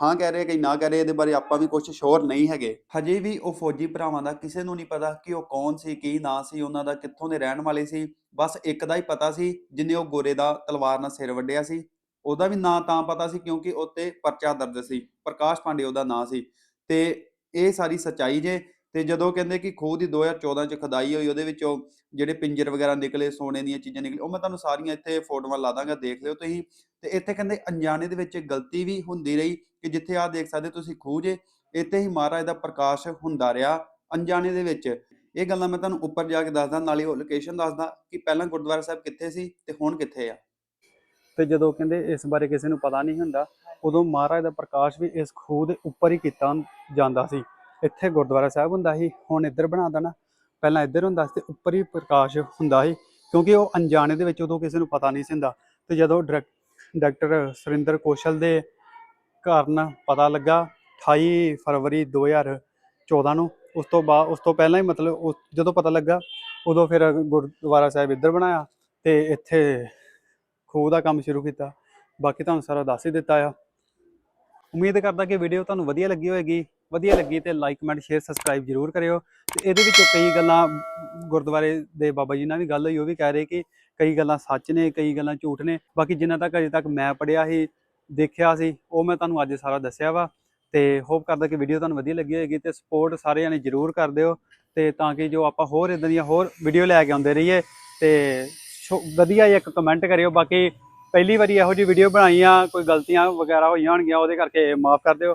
ਹਾਂ ਕਹਿ ਰਹੇ ਕਈ ਨਾ ਕਹਿ ਰਹੇ, ਇਹਦੇ ਬਾਰੇ ਆਪਾਂ ਵੀ ਕੁਝ ਸ਼ੋਰ ਨਹੀਂ ਹੈਗੇ। ਹਜੇ ਵੀ ਉਹ ਫੌਜੀ ਭਰਾਵਾਂ ਦਾ ਕਿਸੇ ਨੂੰ ਨਹੀਂ ਪਤਾ ਕਿ ਉਹ ਕੌਣ ਸੀ, ਕੀ ਨਾਂ ਸੀ, ਉਹਨਾਂ ਦਾ ਕਿੱਥੋਂ ਦੇ ਰਹਿਣ ਵਾਲੇ ਸੀ। ਬਸ ਇੱਕ ਦਾ ਹੀ ਪਤਾ ਸੀ, ਜਿਨੇ ਉਹ ਗੋਰੇ ਦਾ ਤਲਵਾਰ ਨਾਲ ਸਿਰ ਵੱਢਿਆ ਸੀ। ਉਹਦਾ ਵੀ ਨਾਂ ਤਾਂ ਪਤਾ ਸੀ ਕਿਉਂਕਿ ਉੱਤੇ ਪਰਚਾ ਦਰਜ ਸੀ, ਪ੍ਰਕਾਸ਼ ਪਾਂਡੇ ਉਹਦਾ ਨਾਂ ਸੀ। ਤੇ ਇਹ ਸਾਰੀ ਸਚਾਈ ਜੇ ਤੇ ਜਦੋਂ ਕਹਿੰਦੇ ਕਿ ਖੂਹ ਦੀ 2014 ਚ ਖਦਾਈ ਹੋਈ, ਉਹਦੇ ਵਿੱਚੋਂ ਜਿਹੜੇ ਪਿੰਜਰ ਵਗੈਰਾ ਨਿਕਲੇ, ਸੋਨੇ ਦੀਆਂ ਚੀਜ਼ਾਂ ਨਿਕਲੇ ਉਹ ਮੈਂ ਤੁਹਾਨੂੰ ਸਾਰੀਆਂ ਇੱਥੇ ਫੋਟੋਆਂ ਲਾ ਦਾਂਗਾ, ਦੇਖ ਲਿਓ ਤੁਸੀਂ। ਤੇ ਇੱਥੇ ਕਹਿੰਦੇ ਅਣਜਾਣੇ ਦੇ ਵਿੱਚ ਗਲਤੀ ਵੀ ਹੁੰਦੀ ਰਹੀ ਕਿ ਜਿੱਥੇ ਆ ਦੇਖ ਸਕਦੇ ਤੁਸੀਂ ਖੂਹ ਜੇ, ਇੱਥੇ ਹੀ ਮਹਾਰਾਜ ਦਾ ਪ੍ਰਕਾਸ਼ ਹੁੰਦਾ ਰਿਹਾ ਅਣਜਾਣੇ ਦੇ ਵਿੱਚ। ਇਹ ਗੱਲਾਂ ਮੈਂ ਤੁਹਾਨੂੰ ਉੱਪਰ ਜਾ ਕੇ ਦੱਸਦਾ, ਨਾਲੇ ਉਹ ਲੋਕੇਸ਼ਨ ਦੱਸਦਾ ਕਿ ਪਹਿਲਾਂ ਗੁਰਦੁਆਰਾ ਸਾਹਿਬ ਕਿੱਥੇ ਸੀ ਤੇ ਹੁਣ ਕਿੱਥੇ ਆ। ਤੇ ਜਦੋਂ ਕਹਿੰਦੇ ਇਸ ਬਾਰੇ ਕਿਸੇ ਨੂੰ ਪਤਾ ਨਹੀਂ ਹੁੰਦਾ, ਉਦੋਂ ਮਹਾਰਾਜ ਦਾ ਪ੍ਰਕਾਸ਼ ਵੀ ਇਸ ਖੂਹ ਦੇ ਉੱਪਰ ਹੀ ਕੀਤਾ ਜਾਂਦਾ ਸੀ। ਇੱਥੇ ਗੁਰਦੁਆਰਾ ਸਾਹਿਬ ਹੁੰਦਾ ਸੀ, ਹੁਣ ਇੱਧਰ ਬਣਾ ਦੇਣਾ। ਪਹਿਲਾਂ ਇੱਧਰ ਹੁੰਦਾ ਸੀ ਤੇ ਉੱਪਰ ਹੀ ਪ੍ਰਕਾਸ਼ ਹੁੰਦਾ ਸੀ, ਕਿਉਂਕਿ ਉਹ ਅਣਜਾਣੇ ਦੇ ਵਿੱਚ ਉਦੋਂ ਕਿਸੇ ਨੂੰ ਪਤਾ ਨਹੀਂ ਸੀ ਹੁੰਦਾ। ਤੇ ਜਦੋਂ ਡਾਇਰੈਕ- ਡਾਕਟਰ ਸੁਰਿੰਦਰ ਕੌਸ਼ਲ ਦੇ ਕਾਰਨ ਪਤਾ ਲੱਗਾ 28 ਫਰਵਰੀ 2014 ਨੂੰ, ਉਸ ਤੋਂ ਬਾਅਦ, ਉਸ ਤੋਂ ਪਹਿਲਾਂ ਹੀ ਮਤਲਬ ਉਸ- ਜਦੋਂ ਪਤਾ ਲੱਗਾ, ਉਦੋਂ ਫਿਰ ਗੁਰਦੁਆਰਾ ਸਾਹਿਬ ਇੱਧਰ ਬਣਾਇਆ ਤੇ ਇੱਥੇ ਖੂਹ ਦਾ ਕੰਮ ਸ਼ੁਰੂ ਕੀਤਾ। ਬਾਕੀ ਤੁਹਾਨੂੰ ਸਾਰਾ ਦੱਸ ਹੀ ਦਿੱਤਾ ਆ। ਉਮੀਦ ਕਰਦਾ ਕਿ ਵੀਡੀਓ ਤੁਹਾਨੂੰ ਵਧੀਆ ਲੱਗੀ ਹੋਵੇਗੀ। ਵਧੀਆ ਲੱਗੀ ਤੇ ਲਾਈਕ ਕਮੈਂਟ ਸ਼ੇਅਰ ਸਬਸਕ੍ਰਾਈਬ ਜਰੂਰ ਕਰਿਓ। ਤੇ ਇਹਦੇ ਵਿੱਚੋਂ ਕਈ ਗੱਲਾਂ ਗੁਰਦੁਆਰੇ ਦੇ ਬਾਬਾ ਜੀ ਨਾਲ ਵੀ ਗੱਲ ਹੋਈ, ਉਹ ਵੀ ਕਹਿ ਰਹੇ ਕਿ ਕਈ ਗੱਲਾਂ ਸੱਚ ਨੇ, ਕਈ ਗੱਲਾਂ ਝੂਠ ਨੇ। ਬਾਕੀ ਜਿੰਨਾ ਤੱਕ ਅਜੇ ਤੱਕ ਮੈਂ ਪੜਿਆ ਸੀ, ਦੇਖਿਆ ਸੀ, ਉਹ ਮੈਂ ਤੁਹਾਨੂੰ ਅੱਜ ਸਾਰਾ ਦੱਸਿਆ ਵਾ। ਤੇ ਹੋਪ ਕਰਦਾ ਕਿ ਵੀਡੀਓ ਤੁਹਾਨੂੰ ਵਧੀਆ ਲੱਗੀ ਹੋਏਗੀ ਤੇ ਸਪੋਰਟ ਸਾਰੇ ਜਾਣੇ ਜਰੂਰ ਕਰ ਦਿਓ। ਤੇ ਤਾਂ ਕਿ ਜੋ ਆਪਾਂ ਹੋਰ ਇਦਾਂ ਦੀਆਂ ਹੋਰ ਵੀਡੀਓ ਲੈ ਕੇ ਆਉਂਦੇ ਰਹੀਏ ਤੇ ਸ਼ੋ- ਵਧੀਆ ਜਿਹਾ ਇੱਕ ਕਮੈਂਟ ਕਰਿਓ। ਬਾਕੀ ਪਹਿਲੀ ਵਾਰੀ ਇਹੋ ਜਿਹੀ ਵੀਡੀਓ ਬਣਾਈ ਆ ਕੋਈ ਗਲਤੀਆਂ ਵਗੈਰਾ ਹੋਈਆਂ ਹੋਣਗੀਆਂ, ਉਹਦੇ ਕਰਕੇ ਮਾਫ ਕਰ ਦਿਓ।